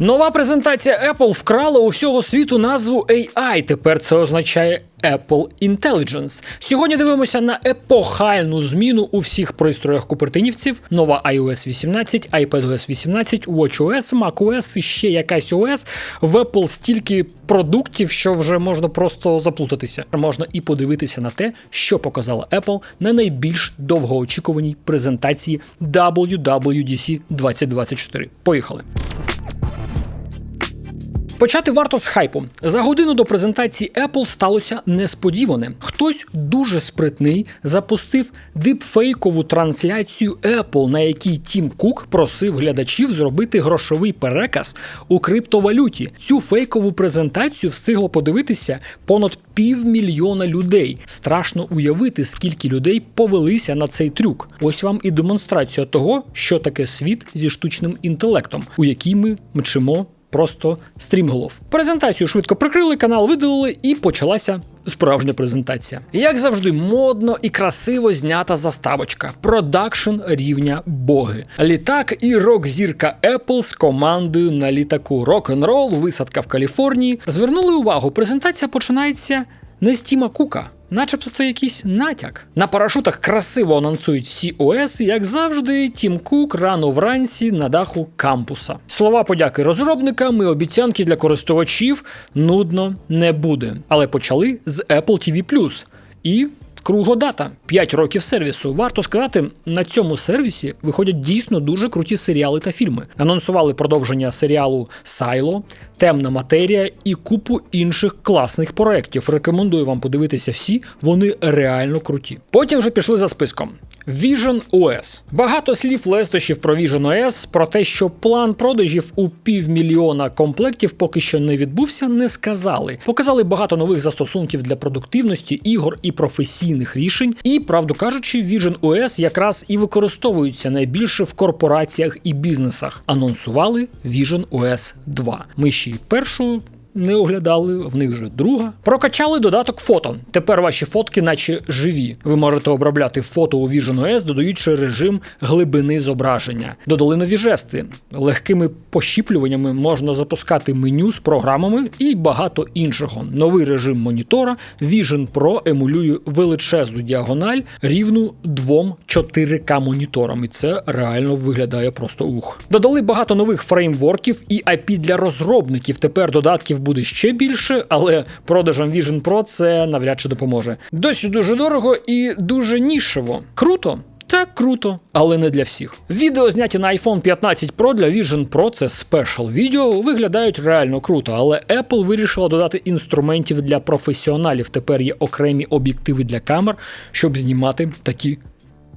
Нова презентація Apple вкрала у всього світу назву AI. Тепер це означає Apple Intelligence. Сьогодні дивимося на епохальну зміну у всіх пристроях купертинівців. Нова iOS 18, iPadOS 18, WatchOS, macOS і ще якась OS. В Apple стільки продуктів, що вже можна просто заплутатися. Можна і подивитися на те, що показала Apple на найбільш довгоочікуваній презентації WWDC 2024. Поїхали. Почати варто з хайпу. За годину до презентації Apple сталося несподіване. Хтось дуже спритний запустив дипфейкову трансляцію Apple, на якій Тім Кук просив глядачів зробити грошовий переказ у криптовалюті. Цю фейкову презентацію встигло подивитися понад півмільйона людей. Страшно уявити, скільки людей повелися на цей трюк. Ось вам і демонстрація того, що таке світ зі штучним інтелектом, у який ми мчимо просто стрімголов. Презентацію швидко прикрили, канал видалили, і почалася справжня презентація. Як завжди, модно і красиво знята заставочка. Продакшн рівня боги. Літак і рок-зірка Apple з командою на літаку. Рок-н-рол, висадка в Каліфорнії. Звернули увагу, презентація починається не з Тіма Кука. Начебто це якийсь натяк. На парашутах красиво анонсують всі ОС, і, як завжди, Тім Кук рано вранці на даху кампуса. Слова подяки розробникам і обіцянки для користувачів нудно не буде. Але почали з Apple TV+. І Кругла дата 5 років сервісу. Варто сказати, на цьому сервісі виходять дійсно дуже круті серіали та фільми. Анонсували продовження серіалу Сайло, Темна матерія і купу інших класних проєктів. Рекомендую вам подивитися всі, вони реально круті. Потім вже пішли за списком. Vision OS. Багато слів лестощів про Vision OS, про те, що план продажів у півмільйона комплектів поки що не відбувся, не сказали. Показали багато нових застосунків для продуктивності, ігор і професійних рішень. І, правду кажучи, Vision OS якраз і використовується найбільше в корпораціях і бізнесах. Анонсували Vision OS 2. Ми ще й першу не оглядали, в них же друга. Прокачали додаток фото. Тепер ваші фотки, наче живі. Ви можете обробляти фото у Vision OS, додаючи режим глибини зображення. Додали нові жести. Легкими пощіплюваннями можна запускати меню з програмами і багато іншого. Новий режим монітора Vision Pro емулює величезну діагональ рівну двом 4К моніторам. І це реально виглядає просто ух. Додали багато нових фреймворків і API для розробників. Тепер додатків буде ще більше, але продажам Vision Pro це навряд чи допоможе. Досі дуже дорого і дуже нішево. Круто. Так, круто, але не для всіх. Відео зняті на iPhone 15 Pro для Vision Pro це спешл відео, виглядають реально круто, але Apple вирішила додати інструментів для професіоналів. Тепер є окремі об'єктиви для камер, щоб знімати такі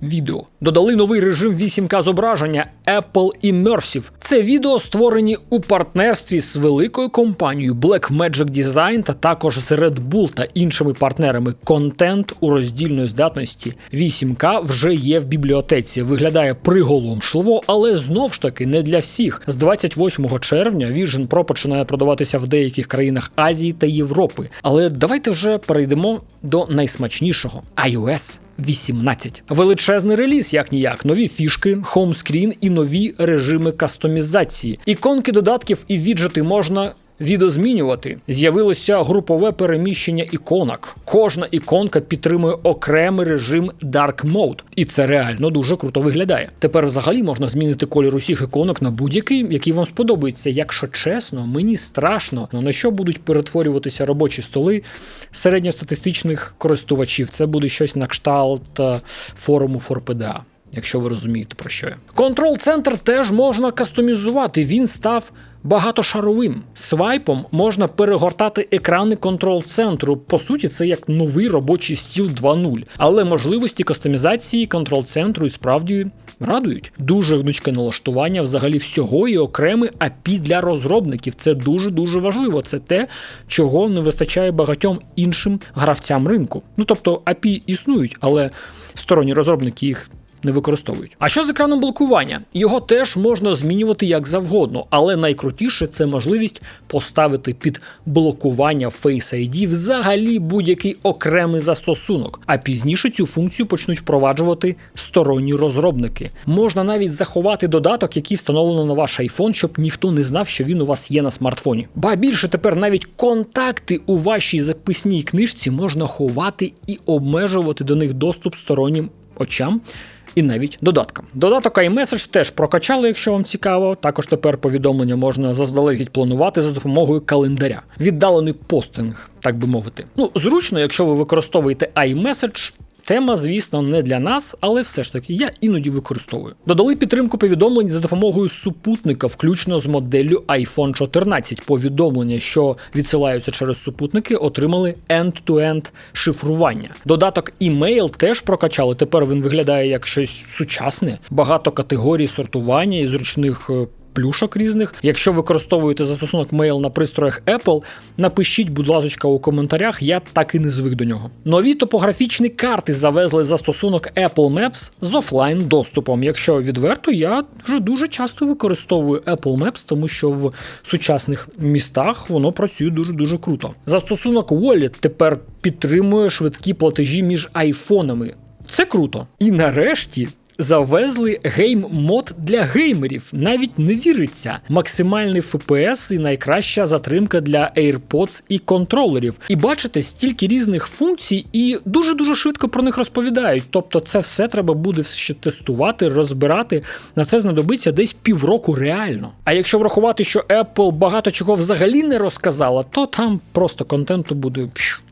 відео. Додали новий режим 8К зображення Apple Immersive. Це відео створені у партнерстві з великою компанією Blackmagic Design та також з Red Bull та іншими партнерами. Контент у роздільної здатності 8К вже є в бібліотеці. Виглядає приголомшливо, але знов ж таки не для всіх. З 28 червня Vision Pro починає продаватися в деяких країнах Азії та Європи. Але давайте вже перейдемо до найсмачнішого iOS 18. Величезний реліз, як ніяк, нові фішки, хоумскрін і нові режими кастомізації. Іконки додатків і віджити можна. Відозмінювати з'явилося групове переміщення іконок. Кожна іконка підтримує окремий режим Dark Mode, і це реально дуже круто виглядає. Тепер взагалі можна змінити колір усіх іконок на будь-який, який вам сподобається. Якщо чесно, мені страшно, ну на що будуть перетворюватися робочі столи середньостатистичних користувачів. Це буде щось на кшталт е, форуму ForPDA. Якщо ви розумієте про що я. Контрол-центр теж можна кастомізувати. Він став багатошаровим. Свайпом можна перегортати екрани контрол-центру. По суті, це як новий робочий стіл 2.0. Але можливості кастомізації контрол-центру і справді радують. Дуже гнучке налаштування взагалі всього і окремий API для розробників. Це дуже дуже важливо. Це те, чого не вистачає багатьом іншим гравцям ринку. Ну тобто API існують, але сторонні розробники їх не використовують. А що з екраном блокування? Його теж можна змінювати як завгодно, але найкрутіше це можливість поставити під блокування Face ID взагалі будь-який окремий застосунок. А пізніше цю функцію почнуть впроваджувати сторонні розробники. Можна навіть заховати додаток, який встановлено на ваш iPhone, щоб ніхто не знав, що він у вас є на смартфоні. Ба більше тепер навіть контакти у вашій записній книжці можна ховати і обмежувати до них доступ стороннім очам. І навіть додаткам. Додаток iMessage теж прокачали, якщо вам цікаво. Також тепер повідомлення можна заздалегідь планувати за допомогою календаря. Віддалений постинг, так би мовити. Ну, зручно, якщо ви використовуєте iMessage, Тема, звісно, не для нас, але все ж таки я іноді використовую. Додали підтримку повідомлень за допомогою супутника, включно з моделлю iPhone 14. Повідомлення, що відсилаються через супутники, отримали end-to-end шифрування. Додаток email теж прокачали. Тепер він виглядає як щось сучасне, багато категорій сортування і зручних. Плюшок різних. Якщо використовуєте застосунок Mail на пристроях Apple, напишіть, будь ласка, у коментарях, я так і не звик до нього. Нові топографічні карти завезли в застосунок Apple Maps з офлайн доступом. Якщо відверто, я вже дуже часто використовую Apple Maps, тому що в сучасних містах воно працює дуже дуже круто. Застосунок Wallet тепер підтримує швидкі платежі між айфонами. Це круто. І нарешті. Завезли гейм-мод для геймерів. Навіть не віриться. Максимальний FPS і найкраща затримка для AirPods і контролерів. І бачите, стільки різних функцій, і дуже дуже швидко про них розповідають. Тобто, це все треба буде ще тестувати, розбирати. На це знадобиться десь півроку реально. А якщо врахувати, що Apple багато чого взагалі не розказала, то там просто контенту буде.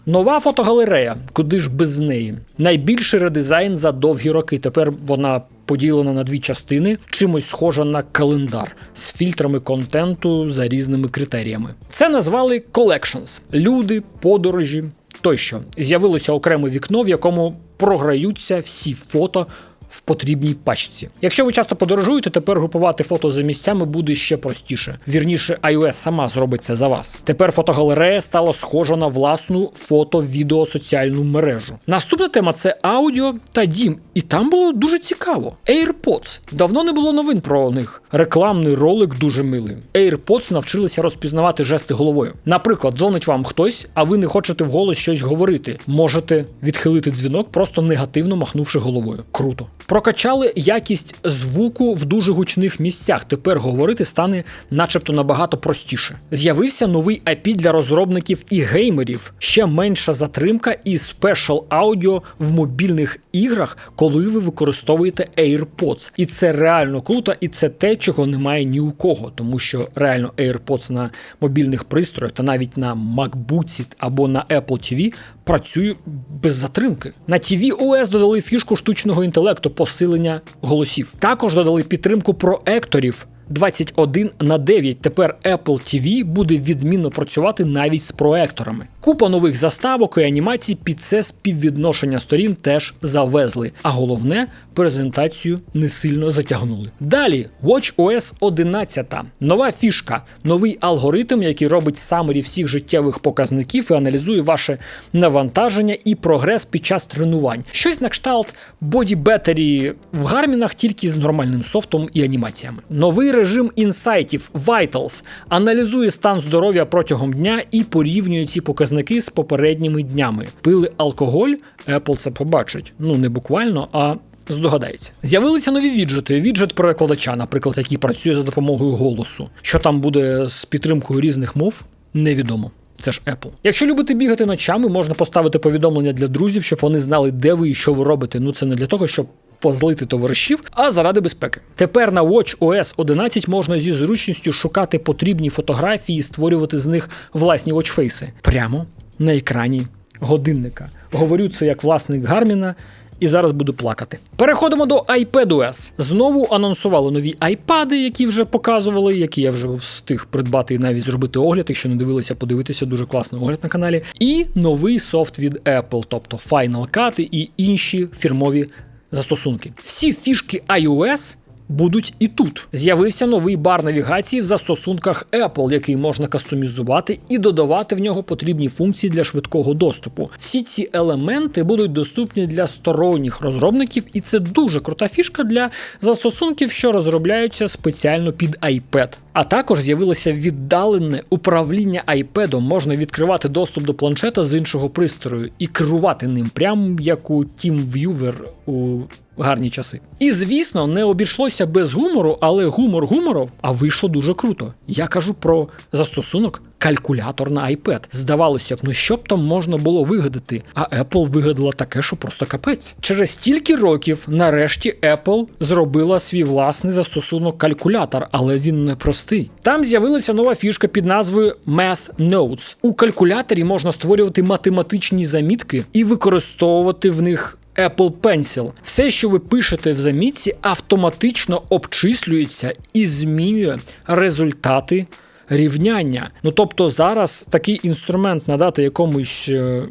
Нова фотогалерея, куди ж без неї. Найбільший редизайн за довгі роки. Тепер вона поділена на дві частини, чимось схожа на календар з фільтрами контенту за різними критеріями. Це назвали Collections. люди, подорожі тощо. З'явилося окреме вікно, в якому програються всі фото. В потрібній пачці. Якщо ви часто подорожуєте, тепер групувати фото за місцями буде ще простіше. Вірніше, iOS сама зробить це за вас. Тепер фотогалерея стала схожа на власну фото-відео соціальну мережу. Наступна тема це аудіо та дім, і там було дуже цікаво. AirPods. Давно не було новин про них. Рекламний ролик дуже милий. AirPods навчилися розпізнавати жести головою. Наприклад, дзвонить вам хтось, а ви не хочете вголос щось говорити. Можете відхилити дзвінок, просто негативно махнувши головою. Круто. Прокачали якість звуку в дуже гучних місцях. Тепер говорити стане начебто набагато простіше. З'явився новий API для розробників і геймерів. Ще менша затримка і спешл аудіо в мобільних іграх, коли ви використовуєте AirPods. І це реально круто, і це те, чого немає ні у кого, тому що реально AirPods на мобільних пристроях та навіть на MacBook або на Apple TV працює без затримки. На TV OS додали фішку штучного інтелекту посилення голосів. Також додали підтримку проекторів. 21 на 9. Тепер Apple TV буде відмінно працювати навіть з проекторами. Купа нових заставок і анімацій під це співвідношення сторін теж завезли. А головне, презентацію не сильно затягнули. Далі WatchOS 11. Нова фішка, новий алгоритм, який робить самері всіх життєвих показників і аналізує ваше навантаження і прогрес під час тренувань. Щось на кшталт Battery в гармінах тільки з нормальним софтом і анімаціями. Новий режим інсайтів Vitals аналізує стан здоров'я протягом дня і порівнює ці показники з попередніми днями. Пили алкоголь, Apple це побачить. Ну не буквально, а Здогадається. З'явилися нові віджити. Віджит перекладача, наприклад, який працює за допомогою голосу. Що там буде з підтримкою різних мов, невідомо. Це ж Apple. Якщо любите бігати ночами, можна поставити повідомлення для друзів, щоб вони знали, де ви і що ви робите. Ну це не для того, щоб позлити товаришів, а заради безпеки. Тепер на WatchOS 11 можна зі зручністю шукати потрібні фотографії і створювати з них власні watchface прямо на екрані годинника. Говорю це як власник Гарміна. І зараз буду плакати. Переходимо до iPadOS. Знову анонсували нові iPad, які вже показували, які я вже встиг придбати і навіть зробити огляд. Якщо не дивилися, подивитися дуже класний огляд на каналі. І новий софт від Apple, тобто Final Cut і інші фірмові застосунки. Всі фішки iOS будуть і тут. З'явився новий бар навігації в застосунках Apple, який можна кастомізувати і додавати в нього потрібні функції для швидкого доступу. Всі ці елементи будуть доступні для сторонніх розробників, і це дуже крута фішка для застосунків, що розробляються спеціально під iPad. А також з'явилося віддалене управління iPad. Можна відкривати доступ до планшета з іншого пристрою і керувати ним, прямо як у TeamViewer у гарні часи. І звісно, не обійшлося без гумору, але гумор гумору, а вийшло дуже круто. Я кажу про застосунок. Калькулятор на iPad. Здавалося б, ну що б там можна було вигадати, а Apple вигадала таке, що просто капець. Через стільки років, нарешті, Apple зробила свій власний застосунок калькулятор, але він не простий. Там з'явилася нова фішка під назвою Math Notes. У калькуляторі можна створювати математичні замітки і використовувати в них. Apple Pencil. Все, що ви пишете в замітці, автоматично обчислюється і змінює результати рівняння. Ну тобто, зараз такий інструмент надати якомусь. е,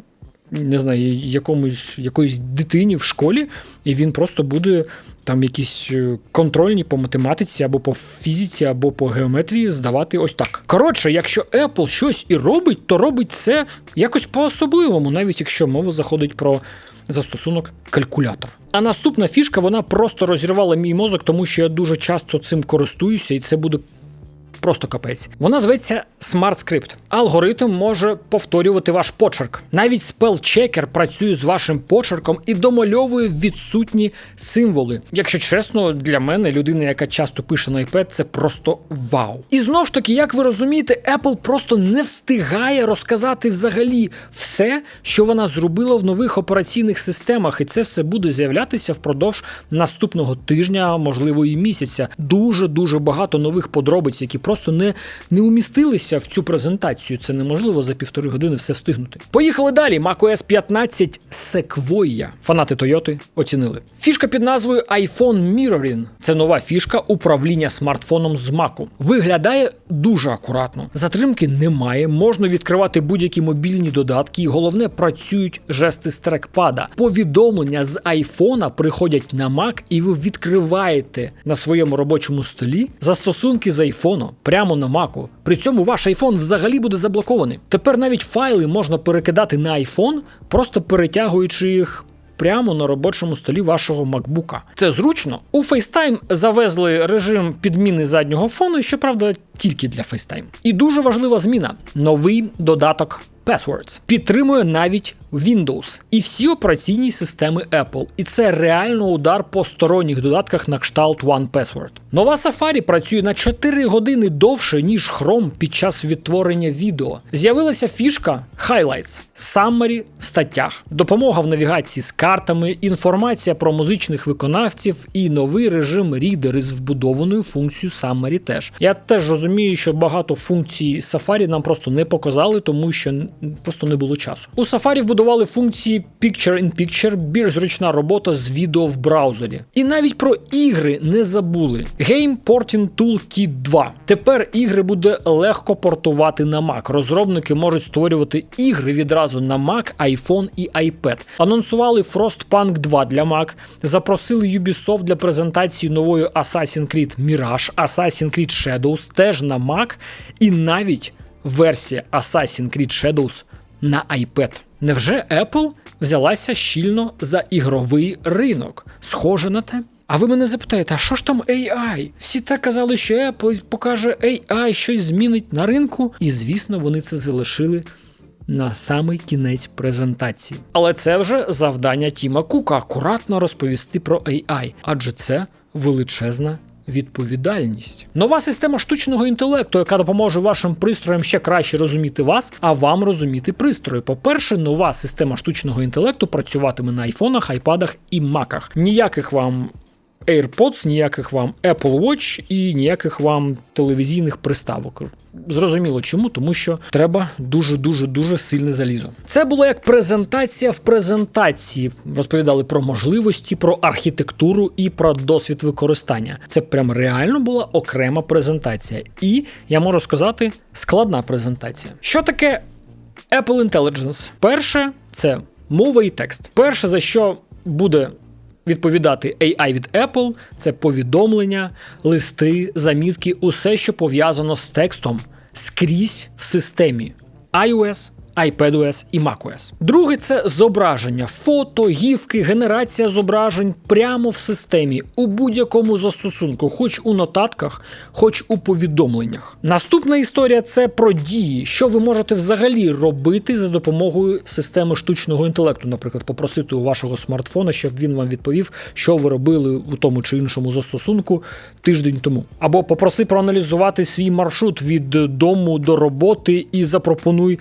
Не знаю, якомусь якоїсь дитині в школі, і він просто буде там якісь е, контрольні по математиці, або по фізиці, або по геометрії здавати ось так. Коротше, якщо Apple щось і робить, то робить це якось по-особливому, навіть якщо мова заходить про застосунок калькулятор. А наступна фішка вона просто розірвала мій мозок, тому що я дуже часто цим користуюся, і це буде. Просто капець. Вона зветься Smart Script. Алгоритм може повторювати ваш почерк. Навіть спелчекер працює з вашим почерком і домальовує відсутні символи. Якщо чесно, для мене, людина, яка часто пише на iPad, це просто вау. І знов ж таки, як ви розумієте, Apple просто не встигає розказати взагалі все, що вона зробила в нових операційних системах, і це все буде з'являтися впродовж наступного тижня, можливо і місяця. Дуже дуже багато нових подробиць, які просто не, не умістилися в цю презентацію. Це неможливо за півтори години все встигнути. Поїхали далі. macOS 15 Sequoia. Фанати Toyota оцінили. Фішка під назвою iPhone Mirroring. Це нова фішка управління смартфоном з Mac. Виглядає дуже акуратно. Затримки немає, можна відкривати будь-які мобільні додатки, і головне працюють жести з трекпада. Повідомлення з айфона приходять на Mac, і ви відкриваєте на своєму робочому столі застосунки з айфону прямо на маку. При цьому ваш iPhone взагалі буде заблокований. Тепер навіть файли можна перекидати на iPhone, просто перетягуючи їх. Прямо на робочому столі вашого макбука. Це зручно. У FaceTime завезли режим підміни заднього фону, щоправда, тільки для FaceTime. І дуже важлива зміна: новий додаток Passwords підтримує навіть Windows і всі операційні системи Apple. І це реально удар по сторонніх додатках на кшталт One Password. Нова Safari працює на 4 години довше, ніж Chrome під час відтворення відео. З'явилася фішка Highlights, Summary в статтях, допомога в навігації з картами, інформація про музичних виконавців і новий режим Reader із вбудованою функцією Summary теж. Я теж розумію, що багато функцій Safari нам просто не показали, тому що просто не було часу. У Safari вбудували функції Picture-in-Picture, більш зручна робота з відео в браузері. І навіть про ігри не забули. Game Porting Tool Kit 2. Тепер ігри буде легко портувати на Mac. Розробники можуть створювати ігри відразу на Mac, iPhone і iPad. Анонсували Frostpunk 2 для Mac, запросили Ubisoft для презентації нової Assassin's Creed Mirage, Assassin's Creed Shadows теж на Mac, і навіть версія Assassin's Creed Shadows на iPad. Невже Apple взялася щільно за ігровий ринок? Схоже на те. А ви мене запитаєте, а що ж там AI? Всі так казали, що Apple покаже AI, щось змінить на ринку, і звісно, вони це залишили на самий кінець презентації. Але це вже завдання Тіма Кука акуратно розповісти про AI, адже це величезна відповідальність. Нова система штучного інтелекту, яка допоможе вашим пристроям ще краще розуміти вас, а вам розуміти пристрої. По-перше, нова система штучного інтелекту працюватиме на айфонах, айпадах і маках. Ніяких вам. AirPods, ніяких вам Apple Watch і ніяких вам телевізійних приставок. Зрозуміло чому, тому що треба дуже дуже дуже сильне залізо. Це було як презентація в презентації. Розповідали про можливості, про архітектуру і про досвід використання. Це прям реально була окрема презентація. І я можу сказати, складна презентація. Що таке Apple Intelligence? Перше, це мова і текст. Перше, за що буде відповідати AI від Apple це повідомлення, листи, замітки, усе, що пов'язано з текстом скрізь в системі. iOS, iPadOS і macOS. Друге це зображення, фото, гівки, генерація зображень прямо в системі у будь-якому застосунку, хоч у нотатках, хоч у повідомленнях. Наступна історія це про дії, що ви можете взагалі робити за допомогою системи штучного інтелекту. Наприклад, попросити у вашого смартфона, щоб він вам відповів, що ви робили у тому чи іншому застосунку тиждень тому. Або попроси проаналізувати свій маршрут від дому до роботи і запропонуй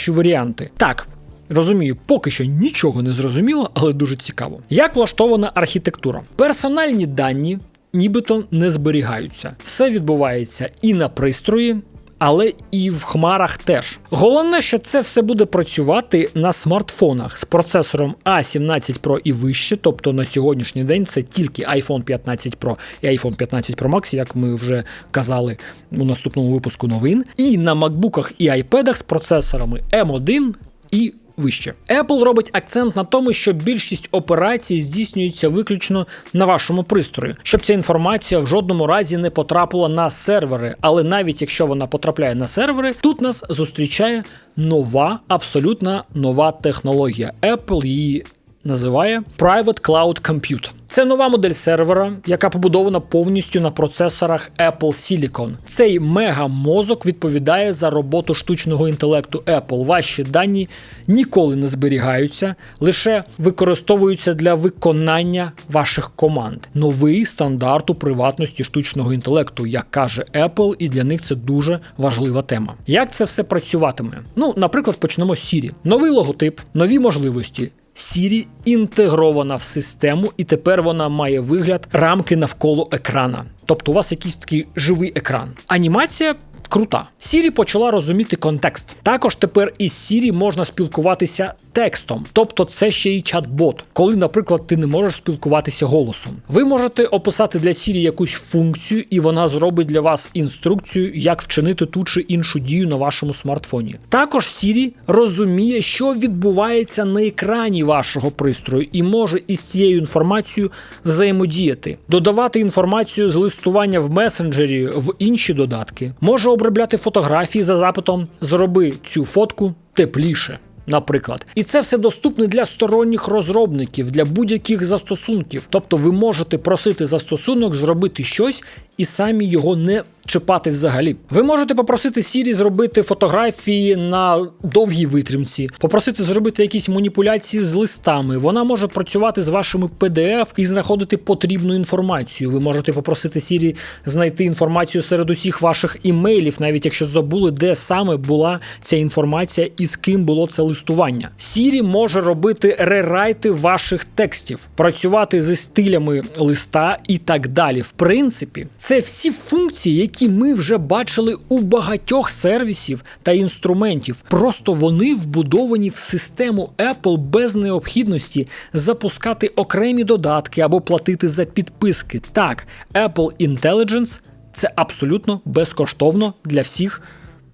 найкращі варіанти. Так. Розумію, поки що нічого не зрозуміло, але дуже цікаво. Як влаштована архітектура? Персональні дані нібито не зберігаються. Все відбувається і на пристрої, але і в хмарах теж. Головне, що це все буде працювати на смартфонах з процесором A17 Pro і вище, тобто на сьогоднішній день це тільки iPhone 15 Pro і iPhone 15 Pro Max, як ми вже казали у наступному випуску новин, і на MacBookах і iPadах з процесорами M1 і вище. Apple робить акцент на тому, що більшість операцій здійснюється виключно на вашому пристрої, щоб ця інформація в жодному разі не потрапила на сервери. Але навіть якщо вона потрапляє на сервери, тут нас зустрічає нова, абсолютно нова технологія. Apple її називає Private Cloud Compute. Це нова модель сервера, яка побудована повністю на процесорах Apple Silicon. Цей мега-мозок відповідає за роботу штучного інтелекту Apple. Ваші дані ніколи не зберігаються, лише використовуються для виконання ваших команд. Новий стандарт у приватності штучного інтелекту, як каже Apple, і для них це дуже важлива тема. Як це все працюватиме? Ну, наприклад, почнемо з Siri. Новий логотип, нові можливості. Siri інтегрована в систему, і тепер вона має вигляд рамки навколо екрана. Тобто у вас якийсь такий живий екран. Анімація. Крута. Siri почала розуміти контекст. Також тепер із Siri можна спілкуватися текстом, тобто це ще й чат-бот, коли, наприклад, ти не можеш спілкуватися голосом. Ви можете описати для Siri якусь функцію, і вона зробить для вас інструкцію, як вчинити ту чи іншу дію на вашому смартфоні. Також Siri розуміє, що відбувається на екрані вашого пристрою, і може із цією інформацією взаємодіяти, додавати інформацію з листування в месенджері в інші додатки, може обробляти фотографії за запитом Зроби цю фотку тепліше. Наприклад, і це все доступне для сторонніх розробників, для будь-яких застосунків. Тобто ви можете просити застосунок зробити щось і самі його не чіпати взагалі. Ви можете попросити Siri зробити фотографії на довгій витримці, попросити зробити якісь маніпуляції з листами. Вона може працювати з вашими PDF і знаходити потрібну інформацію. Ви можете попросити Siri знайти інформацію серед усіх ваших імейлів, навіть якщо забули, де саме була ця інформація і з ким було це листування. Siri може робити рерайти ваших текстів, працювати зі стилями листа і так далі. В принципі, це всі функції, які ми вже бачили у багатьох сервісів та інструментів. Просто вони вбудовані в систему Apple без необхідності запускати окремі додатки або платити за підписки. Так, Apple Intelligence це абсолютно безкоштовно для всіх.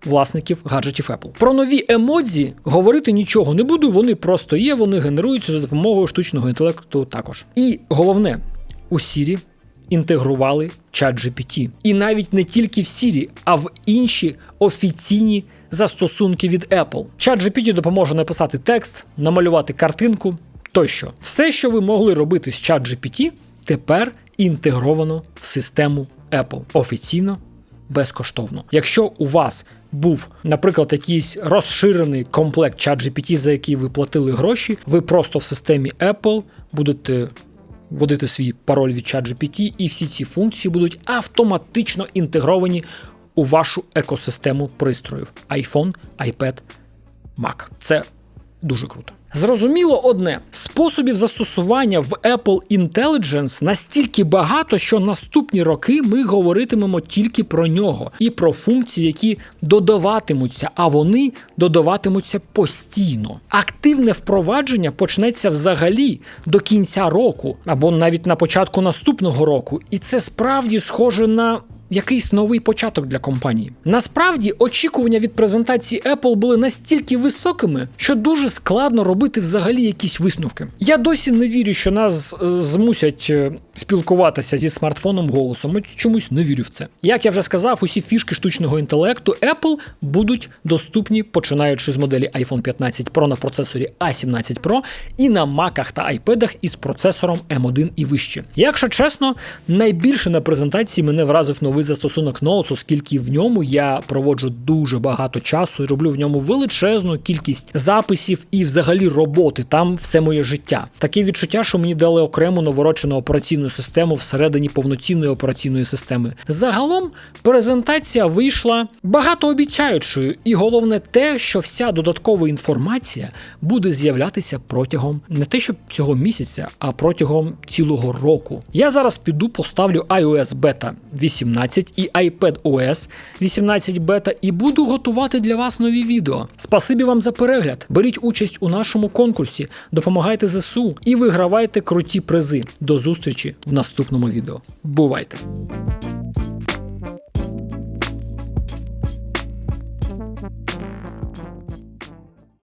Власників гаджетів Apple. Про нові емодзі говорити нічого не буду, вони просто є, вони генеруються за допомогою штучного інтелекту також. І головне, у Siri інтегрували ChatGPT. І навіть не тільки в Siri, а в інші офіційні застосунки від Apple. ChatGPT допоможе написати текст, намалювати картинку тощо. Все, що ви могли робити з ChatGPT, тепер інтегровано в систему Apple офіційно. Безкоштовно. Якщо у вас був, наприклад, якийсь розширений комплект ChatGPT, за який ви платили гроші, ви просто в системі Apple будете вводити свій пароль від ChatGPT, і всі ці функції будуть автоматично інтегровані у вашу екосистему пристроїв iPhone, iPad, Mac. Це дуже круто. Зрозуміло одне: способів застосування в Apple Intelligence настільки багато, що наступні роки ми говоритимемо тільки про нього і про функції, які додаватимуться, а вони додаватимуться постійно. Активне впровадження почнеться взагалі до кінця року або навіть на початку наступного року, і це справді схоже на якийсь новий початок для компанії. Насправді, очікування від презентації Apple були настільки високими, що дуже складно робити взагалі якісь висновки. Я досі не вірю, що нас е, змусять е, спілкуватися зі смартфоном голосом. От чомусь не вірю в це. Як я вже сказав, усі фішки штучного інтелекту Apple будуть доступні починаючи з моделі iPhone 15 Pro на процесорі A17 Pro і на Macах та iPadах із процесором M1 і вище. Якщо чесно, найбільше на презентації мене вразив новий застосунок Notes, оскільки в ньому я проводжу дуже багато часу і роблю в ньому величезну кількість записів і взагалі роботи. Там все моє життя. Таке відчуття, що мені дали окрему новороджену операційну систему всередині повноцінної операційної системи. Загалом презентація вийшла багатообіцяючою, і головне те, що вся додаткова інформація буде з'являтися протягом не те, що цього місяця, а протягом цілого року. Я зараз піду поставлю iOS Beta 18 і iPad OS 18 бета і буду готувати для вас нові відео. Спасибі вам за перегляд. Беріть участь у нашому конкурсі, допомагайте ЗСУ і вигравайте круті призи. До зустрічі в наступному відео. Бувайте!